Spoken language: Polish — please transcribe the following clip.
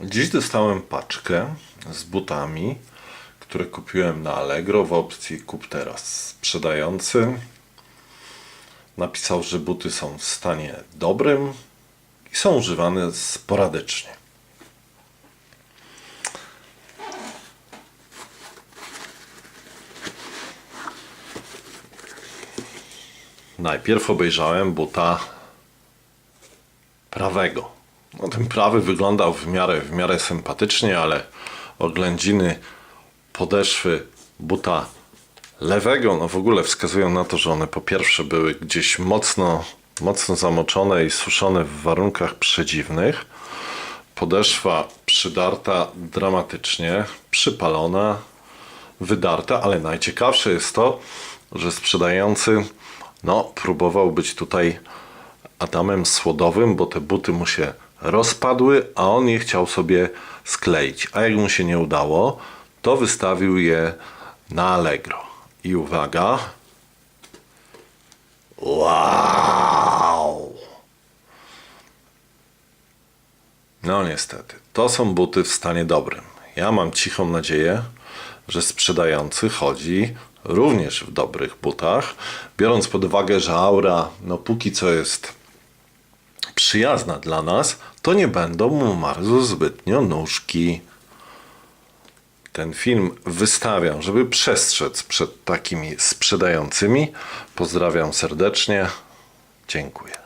Dziś dostałem paczkę z butami, które kupiłem na Allegro w opcji kup teraz. Sprzedający napisał, że buty są w stanie dobrym i są używane sporadycznie. Najpierw obejrzałem buta prawego. No, ten prawy wyglądał w miarę, w miarę sympatycznie, ale oględziny podeszwy buta lewego, no w ogóle wskazują na to, że one po pierwsze były gdzieś mocno, mocno zamoczone i suszone w warunkach przedziwnych. Podeszwa przydarta dramatycznie, przypalona, wydarta, ale najciekawsze jest to, że sprzedający no, próbował być tutaj Adamem Słodowym, bo te buty mu się rozpadły, a on je chciał sobie skleić. A jak mu się nie udało, to wystawił je na Allegro. I uwaga. Wow! No niestety, to są buty w stanie dobrym. Ja mam cichą nadzieję, że sprzedający chodzi również w dobrych butach, biorąc pod uwagę, że aura no póki co jest przyjazna dla nas, to nie będą mu marzły zbytnio nóżki. Ten film wystawiam, żeby przestrzec przed takimi sprzedającymi. Pozdrawiam serdecznie. Dziękuję.